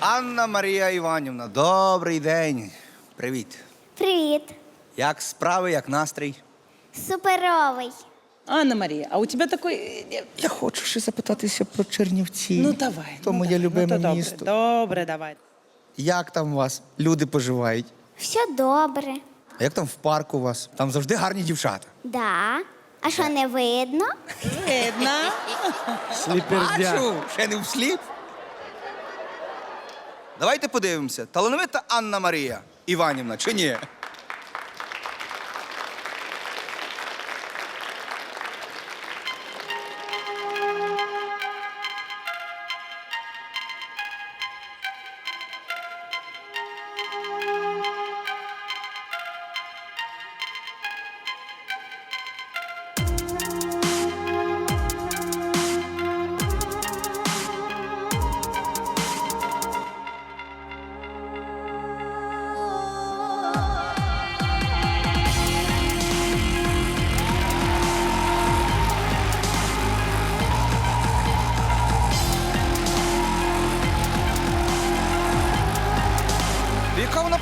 Анна Марія Іванівна, добрий день. Привіт. Привіт. Як справи, як настрій? Суперовий. Анна Марія, а у тебе такий. Я хочу ще запитатися про Чернівці. Ну давай. То ну, моє давай. любиме ну, то місто. Добре, добре, давай. Як там у вас? Люди поживають? Все добре. А як там в парку у вас? Там завжди гарні дівчата. Да. А що не видно? Видно. Бачу, ще не всліп. Давайте подивимося, талановита Анна Марія Іванівна чи ні?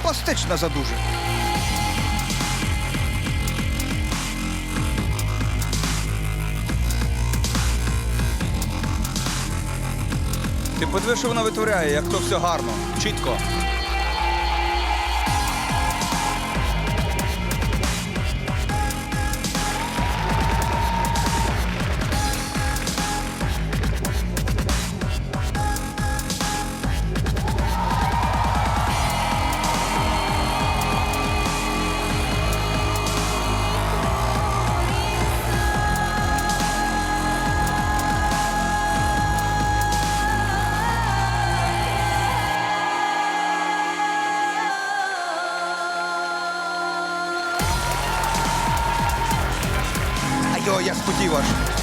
Пластична задуже. Ти подивиш, що вона витворяє, як то все гарно, чітко. Айо, я схотів аж.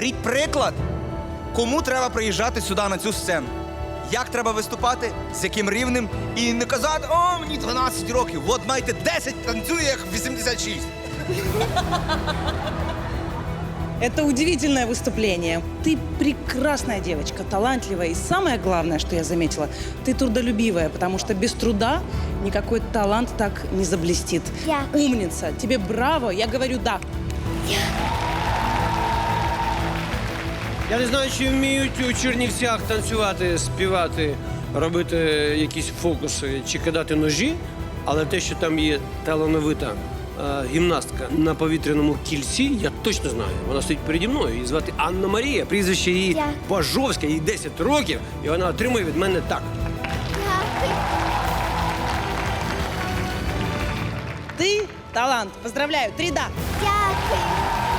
Беріть приклад, кому треба приїжджати сюди на цю сцену. Як треба виступати, з яким рівнем, і не казати, о, мені 12 років, от маєте 10, танцює як 86. Это удивительное выступление. Ты прекрасная девочка, талантливая. И самое главное, что я заметила, ты трудолюбивая, потому что без труда никакой талант так не заблестит. Дякую. Умница. Тебе браво. Я говорю да. Я не знаю, чи вміють у Чернівцях танцювати, співати, робити якісь фокуси чи кидати ножі, але те, що там є талановита е, гімнастка на повітряному кільці, я точно знаю. Вона стоїть переді мною. Її звати Анна Марія. Прізвище її Дякую. Бажовське, їй 10 років, і вона отримує від мене так. Ты талант. Поздравляю. Три да. Дякую.